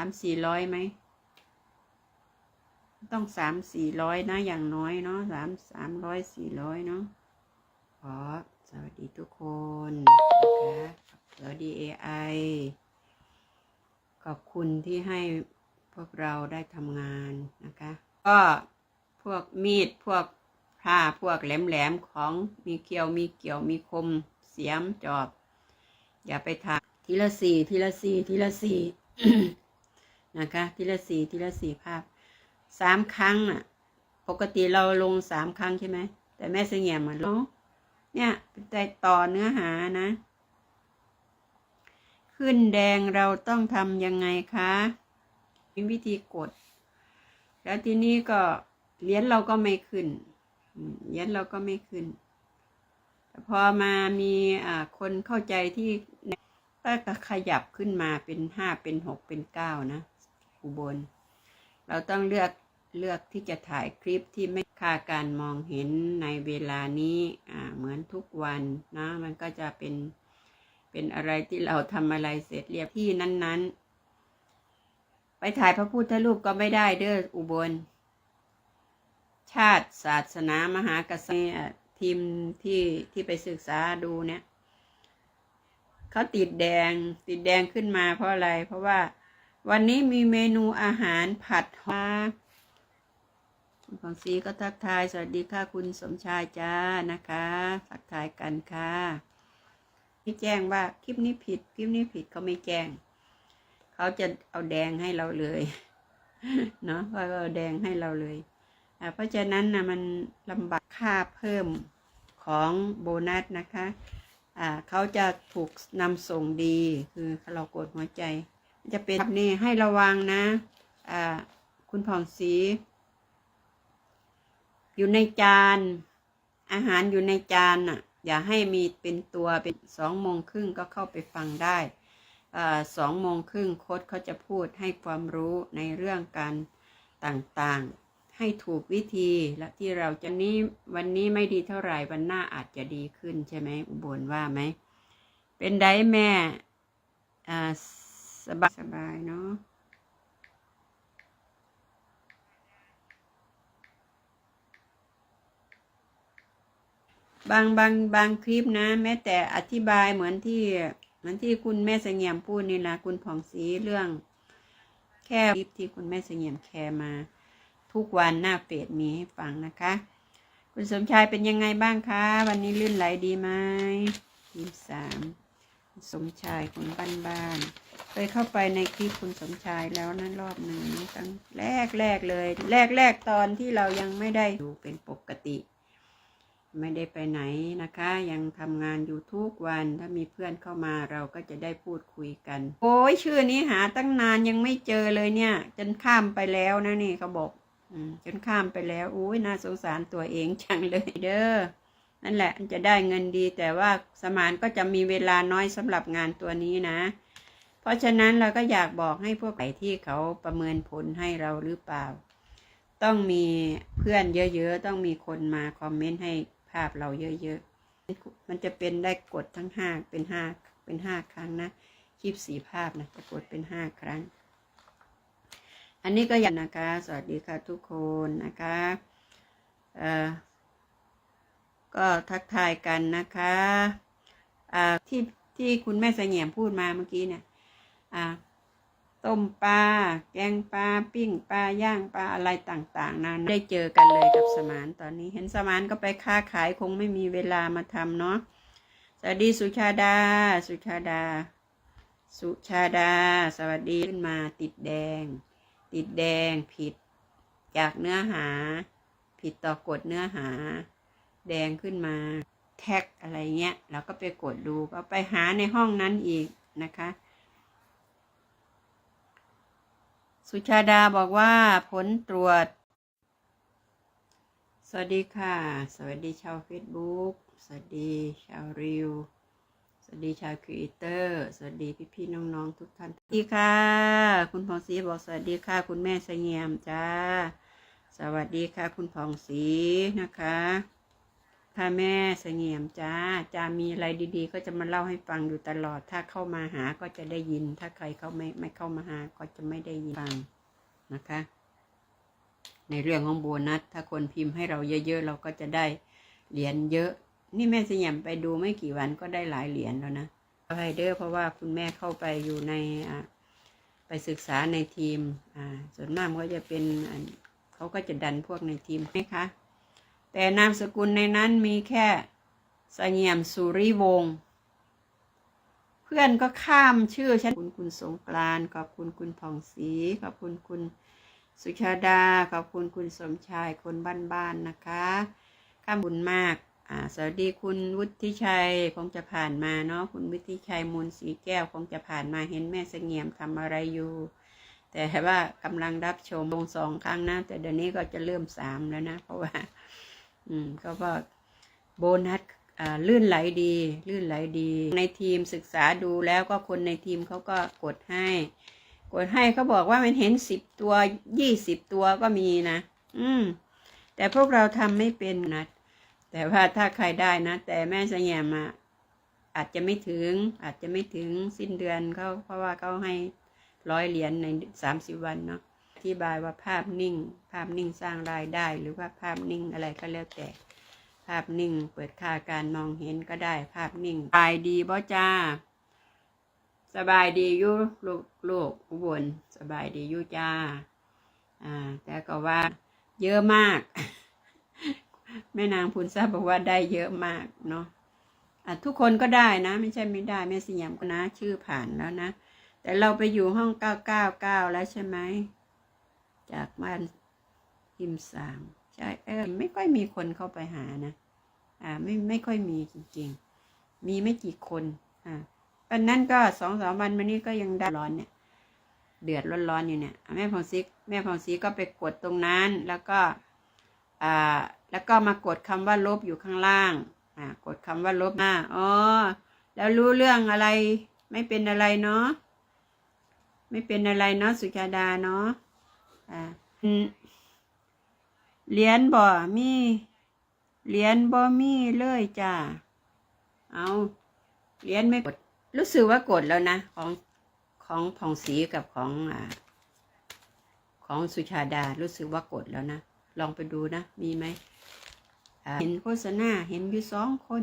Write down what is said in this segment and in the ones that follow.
ามสี่ร้อยไหม ต้องสามสี่ร้อยนะ อย่างน้อยเนาะสามสามร้อยสี่ร้อยเนาะขอสวัสดีทุกคนนะคะสวัสดี AI ขอบคุณที่ให้พวกเราได้ทำงานนะคะ ก็พวกมีดพวกผ้าพวกแหลมๆของมีเกี่ยวมีเกี่ยวมีคมเสียมจอบ อย่าไปทำทีละสี่ทีละสี่ทีละสี่ นะคะทีละสี่ทีละสี่ภาพสามครั้งอะ ปกติเราลงสามครั้งใช่ไหมแต่แม่เสงี่ยมมันลงเนี่ยเป็นใจต่อเนื้อหานะ ขึ้นแดงเราต้องทำยังไงคะมีวิธีกด แล้วทีนี้ก็เหรียญเราก็ไม่ขึ้นเหรียญเราก็ไม่ขึ้นพอมามีอ่าคนเข้าใจที่ก็ขยับขึ้นมาเป็นห้าเป็นหกเป็นเก้านะ อุบล เราต้องเลือกเลือกที่จะถ่ายคลิปที่ไม่ค่าการมองเห็นในเวลานี้เหมือนทุกวันนะมันก็จะเป็นเป็นอะไรที่เราทำอะไรเสร็จเรียบที่นั้นๆ ไปถ่ายพระพุทธรูปก็ไม่ได้เด้ออุบล ชาติศาสนามหากษัตริย์ทีมที่ที่ไปศึกษาดูเนี่ยเขาติดแดงติดแดงขึ้นมาเพราะอะไร เพราะว่า วันนี้มีเมนูอาหารผัดฮาของซีก็ทักทาย สวัสดีค่ะคุณสมชายจ้านะคะ ทักทายกันค่ะที่แจ้งว่าคลิปนี้ผิด คลิปนี้ผิดเขาไม่แจ้ง เขาจะเอาแดงให้เราเลยเนาะก็เอาแดงให้เราเลยอ่าเพราะฉะนั้นนะมันลำบากค่าเพิ่มของโบนัสนะคะ อ่าเขาจะถูกนำส่งดีคือเรากดหัวใจ จะเป็นแบบนี่ให้ระวังนะอ่าคุณผ่องสี อยู่ในจาน อาหารอยู่ในจานน่ะ อย่าให้มีเป็นตัวเป็นสองโมงครึ่งก็เข้าไปฟังได้อสองโมงครึ่งโค้ดเขาจะพูดให้ความรู้ในเรื่องการต่างๆ ให้ถูกวิธีและที่เราจะนี้วันนี้ไม่ดีเท่าไหร่วันหน้าอาจจะดีขึ้นใช่ไหมอุบลว่าไหม เป็นไดแม่อ่า สบายสบายเนาะบางบางบางคลิปนะ แม้แต่อธิบายเหมือนที่เหมือนที่คุณแม่เสงี่ยมพูดนี่นะคุณผ่องศรีเรื่อง แค่คลิปที่คุณแม่เสงี่ยมแคร์มา ทุกวันหน้าเฟซมีให้ฟังนะคะ คุณสมชายเป็นยังไงบ้างคะ วันนี้ลื่นไหลดีไหมทีมสาม สมชายคนบ้านๆเคยเข้าไปในคลิปคุณสมชายแล้วนะรอบหนึ่งตั้งแรกแรกเลย แรกแรกตอนที่เรายังไม่ได้อยู่เป็นปกติ ไม่ได้ไปไหนนะคะ ยังทำงานอยู่ทุกวันถ้ามีเพื่อนเข้ามาเราก็จะได้พูดคุยกัน โอ้ยชื่อนี้หาตั้งนานยังไม่เจอเลยเนี่ย จนข้ามไปแล้วนะนี่เขาบอกจนข้ามไปแล้วอุ้ยน่าสงสารตัวเองจังเลยเด้อ นั่นแหละจะได้เงินดีแต่ว่าสมานก็จะมีเวลาน้อยสำหรับงานตัวนี้นะ เพราะฉะนั้นเราก็อยากบอกให้พวกไหนที่เขาประเมินผลให้เราหรือเปล่า ต้องมีเพื่อนเยอะๆ ต้องมีคนมาคอมเมนต์ให้ภาพเราเยอะๆ มันจะเป็นได้กดทั้งห้าเป็นห้าเป็นห้าครั้งนะคลิปสีภาพนะจะกดเป็นห้าครั้ง อันนี้ก็อย่างนะคะ สวัสดีค่ะทุกคนนะคะเอ่อ ก็ทักทายกันนะคะอ่าที่ที่คุณแม่เสงี่ยมพูดมาเมื่อกี้เนี่ยอ่าต้มปลาแกงปลาปิ้งปลาย่างปลาอะไรต่างๆนะได้เจอกันเลยกับสมานตอนนี้ เห็นสมานก็ไปค้าขายคงไม่มีเวลามาทำเนาะสวัสดีสุชาดา สุชาดา สุชาดา สวัสดีขึ้นมาติดแดง ติดแดงผิด จากเนื้อหา ผิดต่อกฎเนื้อหา แดงขึ้นมาแท็กอะไรเงี้ยเราก็ไปกดดูก็ไปหาในห้องนั้นอีกนะคะ สุชาดาบอกว่าผลตรวจ สวัสดีค่ะ สวัสดีชาวเฟซบุ๊กสวัสดีชาวริวสวัสดีชาวครีเอเตอร์สวัสดีพี่ๆน้องๆทุกท่านสวัสดีค่ะ คุณผ่องศรีบอกสวัสดีค่ะ คุณแม่เสงี่ยมจ้า สวัสดีค่ะ คุณผ่องศรีนะคะ ค่ะแม่เสงี่ยมจ้าจะมีอะไรดีๆ ก็จะมาเล่าให้ฟังอยู่ตลอด ถ้าเข้ามาหาก็จะได้ยิน ถ้าใครเข้าไม่ไม่เข้ามาหาก็จะไม่ได้ยินฟังนะคะ ในเรื่องของโบนัส ถ้าคนพิมพ์ให้เราเยอะๆเราก็จะได้เหรียญเยอะ นี่แม่สงี่ยมไปดูไม่กี่วันก็ได้หลายเหรียญแล้วนะไฮเด้อเพราะว่าคุณแม่เข้าไปอยู่ในไปศึกษาในทีมส่วนมากก็จะเป็นเขาก็จะดันพวกในทีมไหมคะ แต่นามสกุลในนั้นมีแค่เสงี่ยมสุริวงศ์เพื่อนก็ข้ามชื่อฉันคุณคุณสงกรานต์ขอบคุณคุณผ่องศรีขอบคุณคุณสุชาดา ขอบคุณคุณสมชายคนบ้านๆนะคะข้ามบุญมากอ่าสวัสดีคุณวุฒิชัยคงจะผ่านมาเนาะคุณวุฒิชัยมูลสีแก้วคงจะผ่านมาเห็นแม่เสงี่ยมทำอะไรอยู่ แต่ว่ากำลังรับชมลงสองครั้งนะ แต่เดี๋ยวนี้ก็จะเริ่มสามแล้วนะ เพราะว่า อืมก็ว่าโบนัสอ่าลื่นไหลดี ลื่นไหลดี ในทีมศึกษาดูแล้วก็คนในทีมเขาก็กดให้ กดให้เขาบอกว่ามันเห็นสิบตัวยี่สิบตัวก็มีนะ อืม แต่พวกเราทำไม่เป็นนะแต่ว่าถ้าใครได้นะ แต่แม่เสงี่ยมอะอาจจะไม่ถึง อาจจะไม่ถึงสิ้นเดือนเขาเพราะว่าเขาให้ร้อยเหรียญในสามสิบวันเนาะ ธิบายว่าภาพนิ่ง ภาพนิ่งสร้างรายได้ หรือว่าภาพนิ่งอะไรก็แล้วแต่ ภาพนิ่งเปิดค่าการมองเห็นก็ได้ ภาพนิ่งสบายดีบ่จ้า สบายดีอยู่ลูกลูกอุบลสบายดีอยู่จ้า อ่า แต่ก็ว่าเยอะมาก แม่นางพูนทราบบอกว่าได้เยอะมากเนาะะทุกคนก็ได้นะ ไม่ใช่ไม่ได้แม่สยามก็นะ ชื่อผ่านแล้วนะ แต่เราไปอยู่ห้องเก้าเก้าเก้าแล้วใช่ไหม จากบ้านพิมสามใช่เออไม่ค่อยมีคนเข้าไปหานะ อ่าไม่ไม่ค่อยมีจริง ๆ มีไม่กี่คนอ่าวันนั้นก็สองสามวันมานี้ก็ยังได้ร้อนเนี่ย เดือดร้อนๆอยู่เนี่ยแม่พองซีแม่พองซีก็ไปกดตรงนั้นแล้วก็อ่าแล้วก็มากดคำว่าลบอยู่ข้างล่างอ่ากดคำว่าลบมาอ๋อแล้วรู้เรื่องอะไร ไม่เป็นอะไรเนาะไม่เป็นอะไรเนาะสุชาดาเนาะ อ่าอืมเหรียญบ่มีเหรียญบ่มีเลยจ้าเอาเหรียญไม่กด รู้สึกว่ากดแล้วนะ ของของผ่องศรีกับของอ่าของสุชาดารู้สึกว่ากดแล้วนะ ลองไปดูนะ มีไหมอ่าเห็นโฆษณาเห็นอยู่สองคน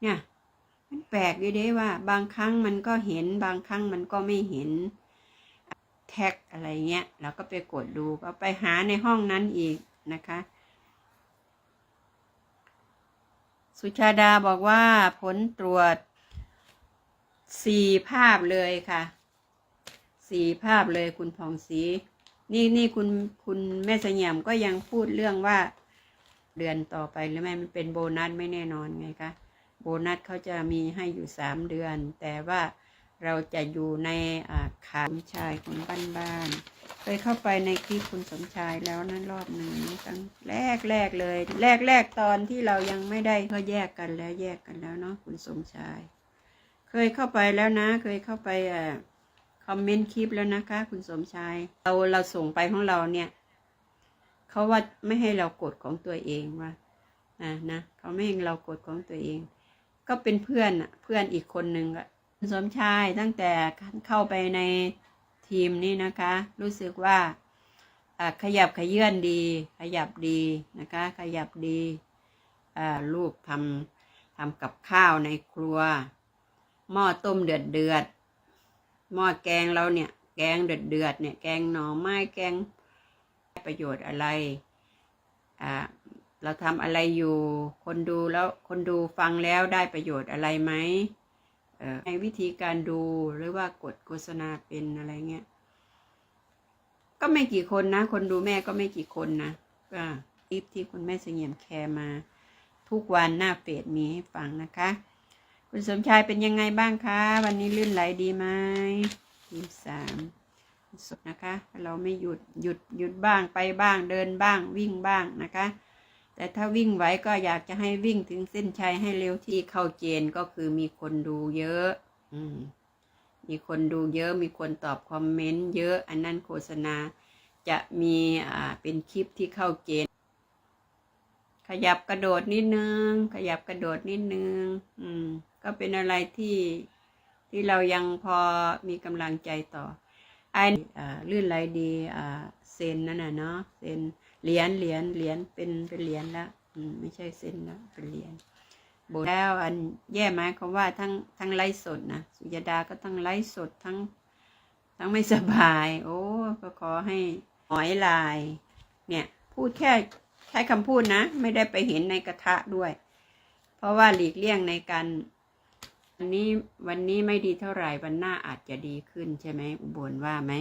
เนี่ย มันแปลกอยู่เด้ว่า บางครั้งมันก็เห็น บางครั้งมันก็ไม่เห็น แท็กอะไรเงี้ยเราก็ไปกดดูก็ไปหาในห้องนั้นอีกนะคะ สุชาดาบอกว่าผลตรวจสี่ภาพเลยค่ะสี่ภาพเลยคุณผ่องศรีนี่นี่คุณคุณแม่เสงี่ยมก็ยังพูดเรื่องว่าเดือนต่อไปหรือไม่มันเป็นโบนัสไม่แน่นอนไงคะโบนัสเขาจะมีให้อยู่สามเดือน แต่ว่า เราจะอยู่ในอ่าขาสมชายคนบ้านๆเคยเข้าไปในคลิปคุณสมชายแล้วนะรอบหนึ่งตั้งแรกแรกเลย แรกแรกตอนที่เรายังไม่ได้เขาแยกกันแล้วแยกกันแล้วเนาะคุณสมชาย เคยเข้าไปแล้วนะ เคยเข้าไปอ่าคอมเมนต์คลิปแล้วนะคะ คุณสมชายเราเราส่งไปของเราเนี่ยเขาว่าไม่ให้เรากดของตัวเองว่าอ่านะเขาไม่ให้เรากดของตัวเอง ก็เป็นเพื่อนอะเพื่อนอีกคนหนึ่งอะ ณสมชายตั้งแต่เข้าไปในทีมนี่นะคะ รู้สึกว่าขยับขยื่นดี ขยับดีนะคะ ขยับดีลูกทำทำกับข้าวในครัว หม้อต้มเดือดเดือดหม้อแกงเราเนี่ย แกงเดือดเดือดเนี่ย แกงหน่อไม้แกงประโยชน์อะไรอ่าเราทำอะไรอยู่ คนดูแล้วคนดูฟังแล้วได้ประโยชน์อะไรไหม ในวิธีการดูหรือว่ากดโฆษณาเป็นอะไรเงี้ย ก็ไม่กี่คนนะ คนดูแม่ก็ไม่กี่คนนะก็คลิปที่คุณแม่เสงี่ยมแคร์มา ทุกวันหน้าเฟซมีให้ฟังนะคะ คุณสมชายเป็นยังไงบ้างคะ วันนี้ลื่นไหลดีไหมทีมสามสุดนะคะ เราไม่หยุดหยุดหยุดบ้างไปบ้างเดินบ้างวิ่งบ้างนะคะ แต่ถ้าวิ่งไหวก็อยากจะให้วิ่งถึงเส้นชัยให้เร็วที่เข้าเจนก็คือมีคนดูเยอะ อืม มีคนดูเยอะ มีคนตอบคอมเมนต์เยอะ อันนั้นโฆษณาจะมีอ่าเป็นคลิปที่เข้าเกณฑ์ขยับกระโดดนิดนึง ขยับกระโดดนิดนึง อืม ก็เป็นอะไรที่ที่เรายังพอมีกำลังใจต่อไอ้อ่าลื่นไหลดี อ่า เซนนั่นน่ะเนาะเซน เหรียญเหรียญเหรียญเป็นเป็นเหรียญแล้วไม่ใช่เซนแล้วเป็นเหรียญโบแล้วอันแย่ไหมเขาว่าทั้งทั้งไลฟ์สดนะสุยดาก็ทั้งไลฟ์สดทั้ง ทั้งไม่สบาย โอ้ก็ขอให้หอยลาย เนี่ยพูดแค่แค่คำพูดนะ ไม่ได้ไปเห็นในกระทะด้วย เพราะว่าหลีกเลี่ยงในการวันนี้วันนี้ไม่ดีเท่าไหร่วันหน้าอาจจะดีขึ้นใช่ไหมอุบลว่าไหม